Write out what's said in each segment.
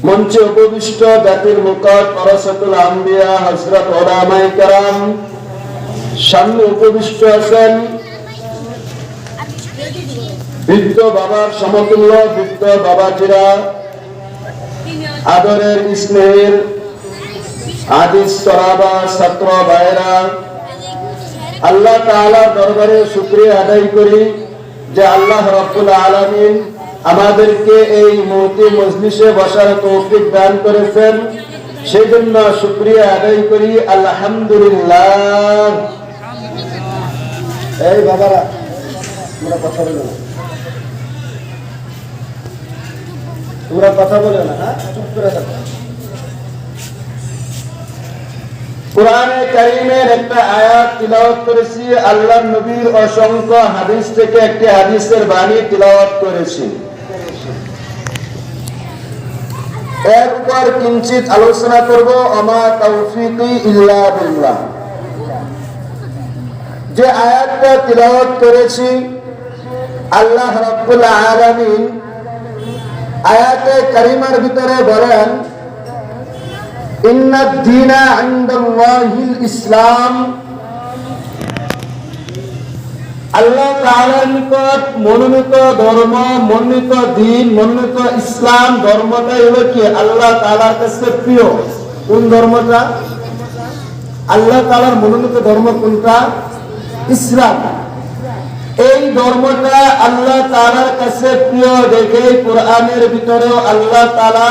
মঞ্চে উপবিষ্ট জাতির মুকট পরশতুল আম্বিয়া হজরত ওলামাই কারাম। সামনে উপবিষ্ট আছেন বৃদ্ধ বাবার সমতুল্য বৃদ্ধ বাবাজিরা। আদরের স্নেহের আদিস তরাবা ছাত্র ভাইরা আল্লাহ তাআলার দরবারে শুকরিয়া আদায় করি যে আল্লাহ রাব্বুল আলামিন আমাদেরকে এই মূর্তি মজলিসে বসার তৌফিক দান করেছেন। সেই জন্য শুকরিয়া আদায় করি। আলহামদুলিল্লাহ। এই বাবারা, তোমরা কথা বলো না। তোমরা কথা বলে না হ্যাঁ? চুপ করে থাকো। কোরআনে কারিমের একটা আয়াত তিলাওয়াত করেছি। আল্লাহ নবীর অসংখ্য হাদিস থেকে একটি হাদিসের বাণী তিলাওয়াত করেছি। এর উপর কিঞ্চিত আলোচনা করব, আমা তৌফিকি ইল্লা বিল্লাহ। যে আয়াতটা তিলাওয়াত করেছি, আল্লাহ রাব্বুল আলামিন আয়াতে কারিমার ভিতরে বলেন ইন্না দ্দীনা ইনদাল্লাহিল ইসলাম আল্লাহ নিকট মনোনীত ধর্ম, মনোনীত দিন, মনোনীত ইসলাম ধর্মটা হলো কি? আল্লাহ তাআলার কাছে প্রিয়। কোন ধর্মটা? আল্লাহ তাআলার মনোনীত ধর্ম কোনটা? ইসলাম। এই ধর্মটা আল্লাহ তাআলার কাছে প্রিয় দেখে কোরআনের ভিতরেও আল্লাহ তাআলা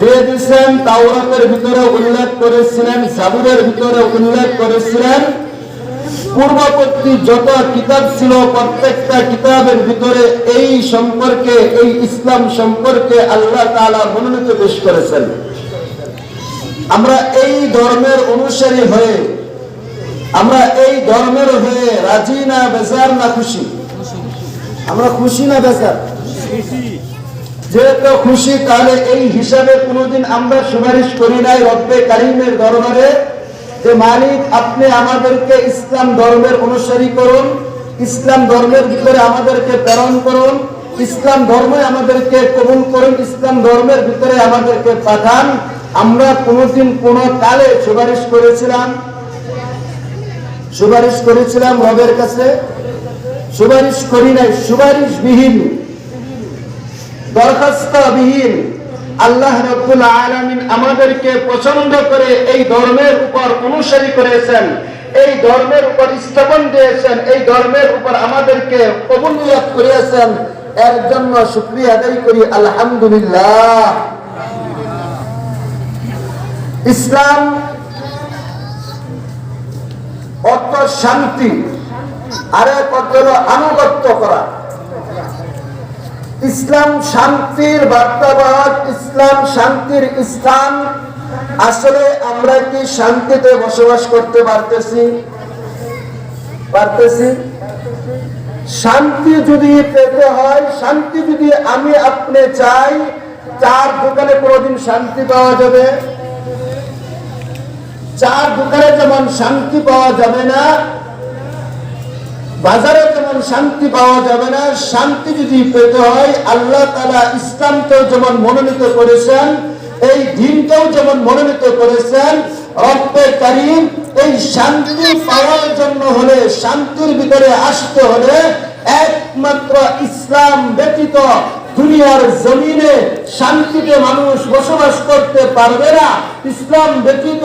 দিয়ে দিয়েছেন, তাওরাতের ভিতরে উল্লেখ করেছিলেন, জাবুরের ভিতরে উল্লেখ করেছিলেন। পূর্ববর্তী যত কিতাব ছিল, প্রত্যেকটা কিতাবের ভিতরে এই সম্পর্কে, এই ইসলাম সম্পর্কে আল্লাহ তাআলা মনোনীত পেশ করেছেন। আমরা এই ধর্মের অনুসারী হয়ে, আমরা এই ধর্মের হয়ে রাজি না বেজার না খুশি? আমরা খুশি না বেজার? যেহেতু খুশি, তাহলে এই হিসাবে কোনোদিন আমরা সুপারিশ করি নাই রব্বে কারিমের দরবারে। যে মালিক, আপনি আমাদেরকে ইসলাম ধর্মের অনুসারী করুন, ইসলাম ধর্মের ভিতরে আমাদেরকে প্রেরণ করুন, ইসলাম ধর্মে আমাদেরকে কবুল করুন, ইসলাম ধর্মের ভিতরে আমাদেরকে পাঠান। আমরা কোনোদিন কোন কালে সুপারিশ করেছিলাম সুপারিশ করেছিলাম রবের কাছে, সুপারিশ করি নাই সুপারিশ বিহীন দরখাস্তবিহীন। আল্লাহ রব্বুল আলামিন আমাদেরকে পছন্দ করে এই ধর্মের উপর অনুসারী করেছেন, এই ধর্মের উপর স্থাপন দিয়েছেন, এই ধর্মের উপর আমাদেরকে কবুলিয়ত করিয়েছেন। এর জন্য শুকরিয়া আদায় করি, আলহামদুলিল্লাহ। ইসলাম অর্থ শান্তি আরেক অর্থ আনুগত্য করা। ইসলাম শান্তির বার্তাবাদ ইসলাম শান্তির স্থান। আসলে আমরা কি শান্তিতে বসবাস করতে পারতেছি? পারতেছি? শান্তি যদি পেতে হয়, শান্তি যদি আমি আপনি চাই, চার দোকানে কোনোদিন শান্তি পাওয়া যাবে? চার দোকানে যেমন শান্তি পাওয়া যাবে না বাজারে যেমন শান্তি পাওয়া যাবে না, শান্তি যদি পেতে হয়, আল্লাহ তালা ইসলামকেও যেমন মনোনীত করেছেন, এই দিনকেও যেমন মনোনীত করেছেন এই শান্তি পাওয়ার জন্য হলে, শান্তির ভিতরে আসতে হলে একমাত্র ইসলাম ব্যতীত দুনিয়ার জমিনে শান্তিতে মানুষ বসবাস করতে পারবে না। ইসলাম ব্যতীত,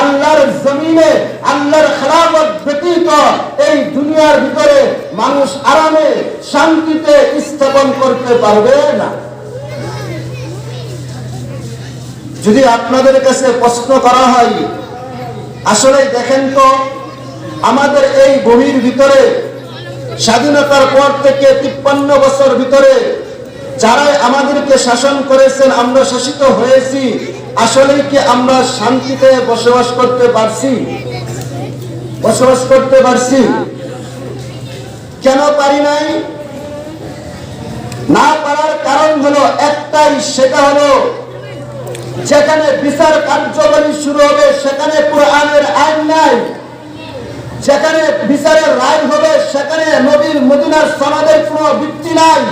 আল্লাহর জমিনে, আল্লাহর খেলাফত ব্যতীত এই দুনিয়ার ভিতরে মানুষ আরামে, শান্তিতে স্থাপন করতে পারবে না। যদি আপনাদের কাছে প্রশ্ন করা হয় আসলে দেখেন তো, আমাদের এই ভূমির ভিতরে স্বাধীনতার পর থেকে তিপ্পান্ন বছর ভিতরে যারাই আমাদেরকে শাসন করেছেন, আমরা শাসিত হয়েছি। আসলে কি আমরা শান্তিতে বসবাস করতে পারছি? বসবাস করতে পারছি? কেন পারি নাই? না পারার কারণ হলো একটাই, সেটা হলো যেখানে বিচার কার্যবাহী শুরু হবে, সেখানে কোরআনের আইন নাই। যেখানে বিচারের রায় হবে, সেখানে নবীর মদিনার সমাজের কোনো ভিত্তি নাই।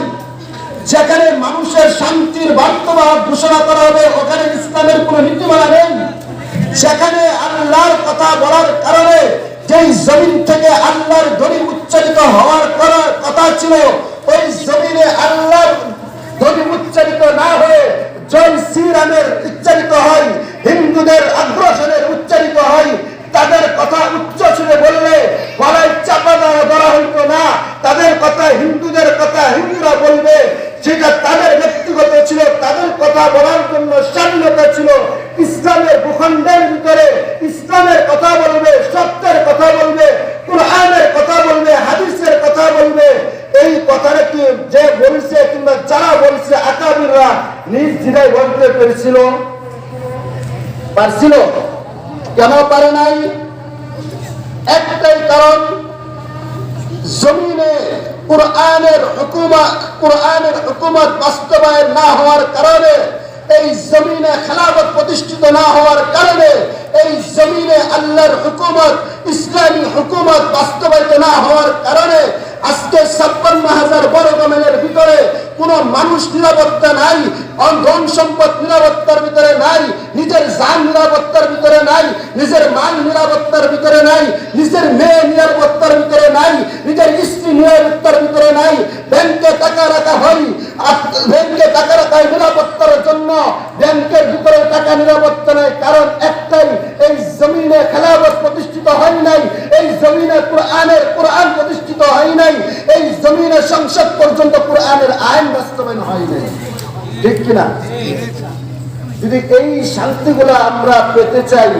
যেখানে মানুষের শান্তির বার্তা ঘোষণা করা হবে, ওখানে ইসলামের কোন নীতিমালা নেই। সেখানে আল্লাহর কথা বলার কারণে যেই জমিন থেকে আল্লাহর ধনী উচ্চারিত হওয়ার করার কথা ছিল, ওই জমিনে আল্লাহর ধনী উচ্চারিত না হয়ে জয় শ্রীরামের উচ্চারিত হয়, হিন্দুদের আগ্রাসনের উচ্চারিত হয়, তাদের কথা উচ্চ শুনে বললে গলায় চাপা দেওয়া ধরা হইতো না। তাদের কথা হিন্দুদের কথা হিন্দুরা বলবে। সেটা তাদের ব্যক্তিগত ছিল, তাদের কথা বলার জন্য স্বাধীনতা ছিল। ইসলামের ভূখণ্ডের ভিতরে ইসলামের কথা বলবে, সত্যের কথা বলবে, কোরআনের কথা বলবে, হাদিসের কথা বলবে। এই কথাটা কি যে বলছে কিংবা যারা বলছে আকাবিররা নিজ জিরায় বলতে পেরেছিল পারছিল? কেন পারে নাই? একটাই কারণ, জমিনে কোরআনের হুকুমত কোরআনের হুকুমত বাস্তবায়ন না হওয়ার কারণে, এই জমিনে খেলাফত প্রতিষ্ঠিত না হওয়ার কারণে, এই জমিনে আল্লাহর হুকুমত, ইসলামী হুকুমত বাস্তবায়িত না হওয়ার কারণে আজকে ছাপ্পান্ন হাজার বড় গমেনের ভিতরে কোন মানুষ নিরাপত্তা নাই ধন সম্পদ নিরাপত্তার ভিতরে নাই, নিজের যান নিরাপত্তার ভিতরে নাই, নিজের মান নিরাপত্তার ভিতরে নাই, নিজের মেয়ে নিরাপত্তার ভিতরে নাই, নিজের স্ত্রী নিরাপত্তার ভিতরে নাই, ব্যাংকে টাকা রাখা হয় ব্যাংকে টাকা রাখা নিরাপত্তার জন্য, ব্যাংকের ভিতরে নিরাপত্তা নাই, কারণ একটাই, এই জমিনে খেলাফত প্রতিষ্ঠিত হয় নাই, এই জমিনে কোরআনের কোরআন প্রতিষ্ঠিত হয় নাই, এই জমিনে সংসদ পর্যন্ত কোরআনের আইন বাস্তবায়ন হয় নাই। ঠিক কিনা? যদি এই শান্তিগুলো আমরা পেতে চাই,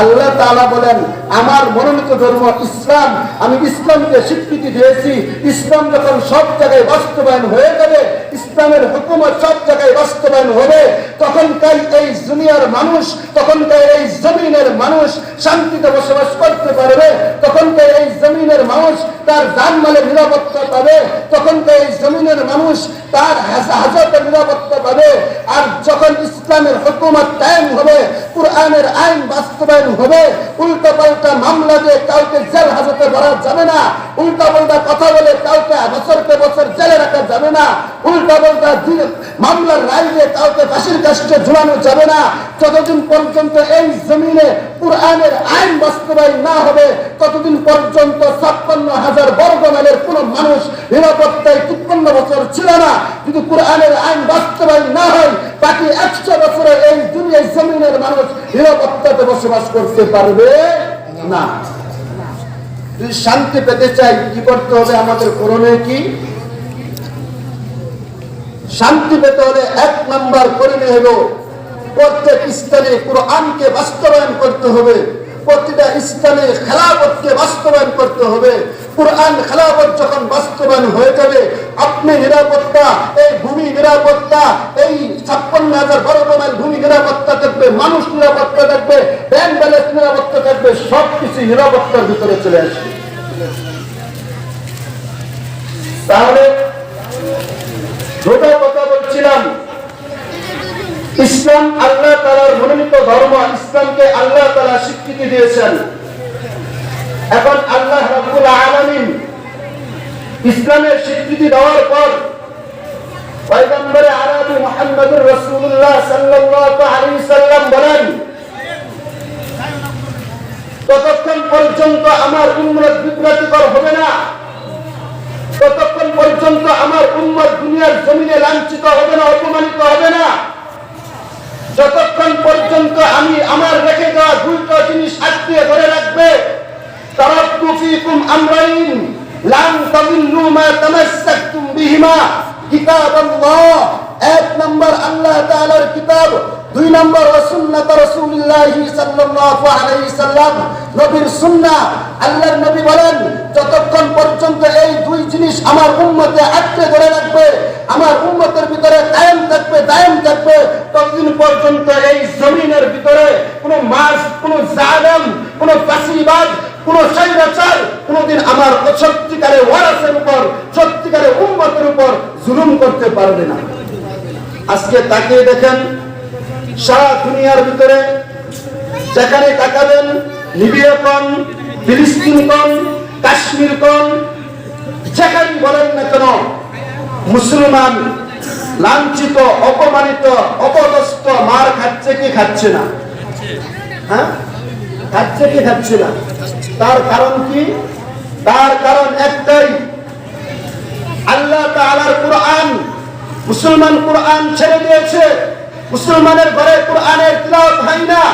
আল্লাহ তালা বলেন আমার মনোনীত ধর্ম ইসলাম, আমি ইসলামকে স্বীকৃতি দিয়েছি। ইসলাম যখন সব জায়গায় বাস্তবায়ন হয়ে যাবে, ইসলামের হুকুমত সব জায়গায় বাস্তবায়ন হবে তখনকার এই দুনিয়ার মানুষ তখনকার এই জমিনের মানুষ শান্তিতে বসবাস করতে পারবে তখনকার এই জমিনের মানুষ তার জানমালের নিরাপত্তা পাবে তখনকার এই জমিনের মানুষ তার হাজতের নিরাপত্তা পাবে। আর যখন ইসলামের হুকুমত টাইম হবে, কোরআনের আইন বাস্তবায়ন হবে উল্টা পাল্টা মামলা দিয়ে কাউকে জেল হাজতে ভরা যাবে না। উল্টা পাল্টা কথা বলে কাউকে বছরকে বছর জেলে রাখা যাবে না। উল্টা পাল্টা মামলার রায় দিয়ে কাউকে ফাঁসির কাষ্টে ঝুলানো যাবে না। যতদিন পর্যন্ত এই জমিনে কোরআনের আইন বাস্তবায়ন না হবে, ততদিন পর্যন্ত ছাপ্পান্ন হাজার বর্গ মাইলের কোন মানুষ নিরাপত্তায় তিপ্পান্ন বছর ছিল না। কিন্তু কোরআনের আইন বাস্তবায়ন না হয়, বাকি একশো বছরে এই দুনিয়ায় জমিনের মানুষ নিরাপত্তাতে বসবাস করতে পারবে। না। যদি শান্তি পেতে চাই, কি করতে হবে আমাদের করণীয় কি? শান্তি পেতে হলে এক নাম্বার করণীয় হলো প্রত্যেক স্থানে কোরআনকে বাস্তবায়ন করতে হবে, প্রতিটা স্থানে খেলাপথকে বাস্তবায়ন করতে হবে কোরআন খেলাফত যখন বাস্তবায়ন হয়ে যাবে, আপনি নিরাপত্তা, এই ভূমি নিরাপত্তা, এই ছাপ্পান্ন হাজার বড় মাইল ভূমি নিরাপত্তা থাকবে, মানুষ নিরাপত্তা থাকবে, ব্যাংক ব্যালেন্স নিরাপত্তা থাকবে, সবকিছু নিরাপত্তার ভিতরে চলে আসবে। তাহলে যেটা কথা বলছিলাম। ইসলাম আল্লাহ তালার মনোনীত ধর্ম, ইসলামকে আল্লাহ তালা স্বীকৃতি দিয়েছেন। এখন আল্লাহ রাব্বুল আলামিন ইসলামের স্বীকৃতি দেওয়ার পর পয়গম্বরে আরবি মুহাম্মদুর রাসূলুল্লাহ সাল্লাল্লাহু আলাইহি সাল্লাম বলেন, ততক্ষণ পর্যন্ত আমার উম্মত বিভ্রান্তিকর হবে না। ততক্ষণ পর্যন্ত আমার উম্মত দুনিয়ার জমিনে লাঞ্ছিত হবে না, অপমানিত হবে না। যতক্ষণ পর্যন্ত আমি আমার রেখে দেওয়া দুইটা জিনিস আত্মীয় ধরে রাখবে তারাক্তু ফীকুম আমরাইন, লান তাদিল্লু মা তামাসসাকতুম বিহিমা। কিতাবাল্লাহ, এক নম্বর আল্লাহ তাআলার কিতাব, দুই নম্বর সুন্নাত রাসূলুল্লাহ সাল্লাল্লাহু আলাইহি সাল্লাম, নবীর সুন্নাহ। আল্লাহর নবী বলেন, যতক্ষণ পর্যন্ত এই দুই জিনিস আমার উম্মতে আটকে ধরে রাখবে আমার উম্মতের ভিতরে কায়েম থাকবে, দায়েম থাকবে। ততদিন পর্যন্ত এই জমিনের ভিতরে কোনো মাস কোনো জালেম, কোনো ফাঁসিবাদ কোন স্বৈরাচার কোনদিন আমার সত্যিকারে ওয়ারাসের উপর, সত্যিকারে উম্মতের উপর জুলুম করতে পারবে না। আজকে তাকিয়ে দেখেন, সারা দুনিয়ার ভিতরে যেখানে তাকাবেন লিবিয়া কোন, ফিলিস্তিন কোন, কাশ্মীর কোন, যেখানে বলেন না কেন মুসলমান লাঞ্ছিত, অপমানিত, অপদস্থ, মার খাচ্ছে কি খাচ্ছে না? হ্যাঁ? খাচ্ছে কি খাচ্ছে না? তার কারণ কি? তার কারণ একটাই। আল্লাহ কোরআন মুসলমান কোরআন ছেড়ে দিয়েছে। মুসলমানের ঘরে কোরআনের হয় না।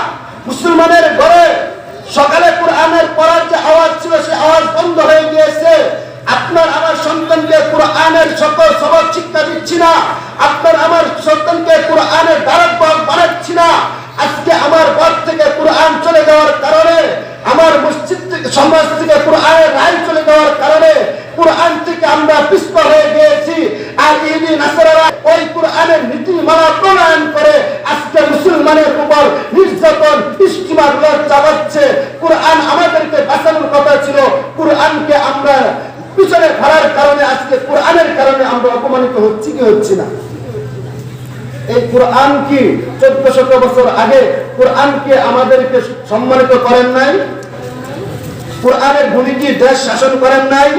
মুসলমানের ঘরে সকালে কোরআনের পড়ার যে আওয়াজ ছিল, সে আওয়াজ বন্ধ হয়ে গিয়েছে। আপনার আমার সন্তানকে কোরআনের সকল সবক শিক্ষা দিচ্ছি না। আপনার আমার সন্তানকে কোরআনের দ্বারক বানাচ্ছি না। আজকে আমার ঘর থেকে কোরআন চলে যাওয়ার কারণে, আমার মসজিদ থেকে, সমাজ থেকে কোরআনের রায় চলে যাওয়ার কারণে কোরআন থেকে আমরা পিছপা হয়ে গিয়েছি। আর ইদি নাসারারা ওই কোরআনের নীতিমালা প্রণয়ন করে আজকে মুসলমানের উপর নির্যাতন ইস্টিমার চালাচ্ছে কোরআন আমাদেরকে বাঁচানোর কথা ছিল। কোরআনকে আমরা পিছনে ফেলার কারণে আজকে কোরআনের কারণে আমরা অপমানিত হচ্ছি কি হচ্ছি না? এই কোরআন কি চোদ্দ শত বছর আগে কোরআনকে আমাদেরকে সম্মানিত করেন নাই? কোরআনের দেশ শাসন করেন নাই?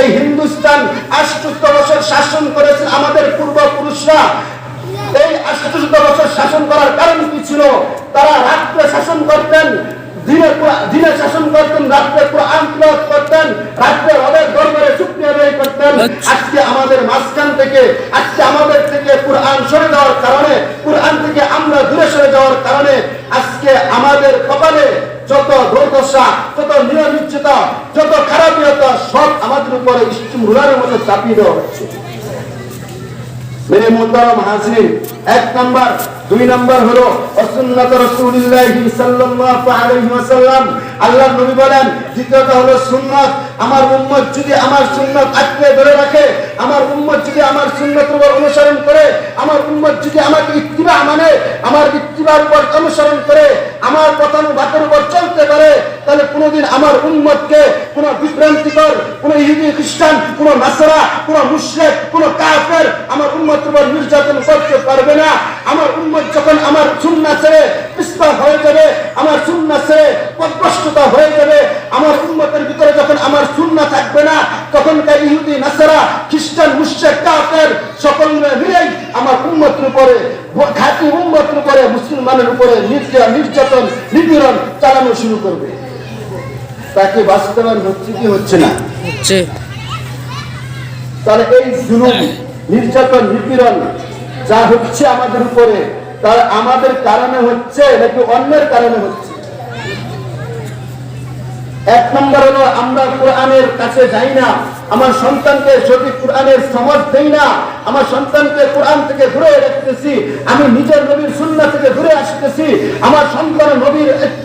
এই হিন্দুস্তান আটষট্টি বছর শাসন করেছেন আমাদের পূর্বপুরুষরা। এই বছর শাসন করার কারণ কি ছিল? তারা রাত্রে শাসন করতেন দিনে দিনে শাসন করতেন রাত্রে কোরআন তিলাওয়াত করতেন রাত্রে রবের দরবারে শুকরিয়া আদায় করতেন। আজকে আমাদের মাঝখান থেকে আজকে আমাদের থেকে কোরআন সরে যাওয়ার কারণে কোরআন থেকে আমরা দূরে সরে যাওয়ার কারণে আজকে আমাদের কপালে যত দুর্দশা যত নিয়মিচ্ছতা যত খারাপিয়তা সব আমাদের উপরে স্টিম রুলারের মতো চাপিয়ে দেওয়া হচ্ছে। আমার উম্মত যদি আমার সুন্নাত ধরে রাখে, আমার উম্মত যদি আমার অনুসরণ করে, আমার উম্মত যদি ইত্তিবা মানে আমার ইত্তিবার উপর অনুসরণ করে, আমার কথানুবাদের উপর চলতে পারে, তাহলে কোনোদিন আমার উম্মতকে কোন বিভ্রান্তিকর, কোন ইহুদি খ্রিস্টান, কোন নাসারা কোন মুশরিক, কোন কাফের আমার উম্মতের উপর নির্যাতন করতে পারবে না। আমার উম্মত যখন আমার সুন্নাহ ছেড়ে পিস্তা হয়ে যাবে, আমার সুন্নাহ ছেড়ে পদভ্রষ্টতা হয়ে যাবে, আমার উম্মতের ভিতরে যখন আমার সুন্নাহ থাকবে না, তখনকার ইহুদি, নাসারা, খ্রিস্টান, মুশরিক, কাফের সকল মিলেই আমার উম্মতের উপরে খাঁটি উম্মতের উপরে, মুসলমানের উপরে নির্যাতন নিপীড়ন চালানো শুরু করবে। তাকে বাস্তবায়ন হচ্ছে কি হচ্ছে না? তাহলে এই জুলুম, নির্যাতন, নিপীড়ন যা হচ্ছে আমাদের উপরে তা আমাদের কারণে হচ্ছে নাকি অন্যের কারণে হচ্ছে? এক নম্বর হলো, আমরা কোরআনের কাছে যাই না, আমার সন্তানকে সঠিক কোরআনের সমাজ দেই না, আমার সন্তানকে কোরআন থেকে দূরে রাখতেছি, আমি নিজের নবীর সুন্নাহ থেকে দূরে আসতেছি, আমার সন্তান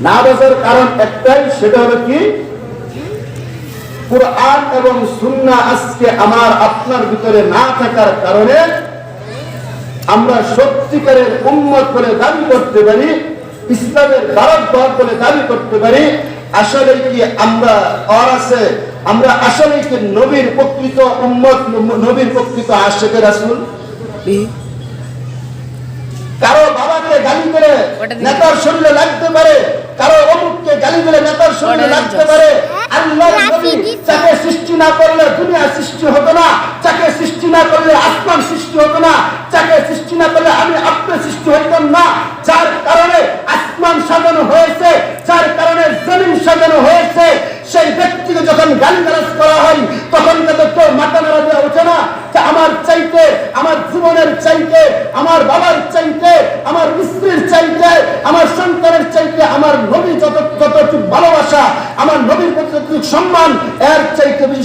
না দেখার কারণ একটাই সেটা হলো কি? কোরআন এবং সুন্নাহ আজকে আমার আপনার ভিতরে না থাকার কারণে আমরা সত্যিকারের উন্মত বলে দাবি করতে পারি ইসলামের দ্বারক বলে দাবি করতে পারি। আসলে কি আমরা আর আছে? আমরা আসলে কি নবীর প্রকৃত উম্মত নবীর প্রকৃত আশেকের রাসূল? কারও বাবাকে গালি করে নেতার শরীরে লাগতে পারে কারও অমুককে গালি দিলে নেতার শরীরে লাগতে পারে। আল্লাহ নবী যাকে সৃষ্টি না করলে দুনিয়া সৃষ্টি হতো না। যাকে সৃষ্টি না করলে আসমান সৃষ্টি হতো না। যাকে সৃষ্টি না করলে আমি আপনার সৃষ্টি হইতাম না। যার কারণে আসমান সাজানো হয়েছে যার কারণে জমিন সাজানো হয়েছে। সেই ব্যক্তিকে যখন গালি গালাজ করা হয় তখন তাদের তো মাথা নাড়া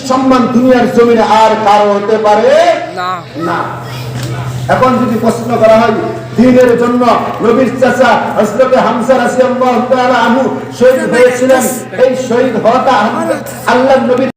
সম্মান দুনিয়ার জমিনে আর কারও হতে পারে না। এখন যদি প্রশ্ন করা হয় দিনের জন্য নবীর চাচা হযরত হামজা রাদিয়াল্লাহু তাআলা আনহু শহীদ হয়েছিলেন। এই শহীদ হওয়াটা নবীর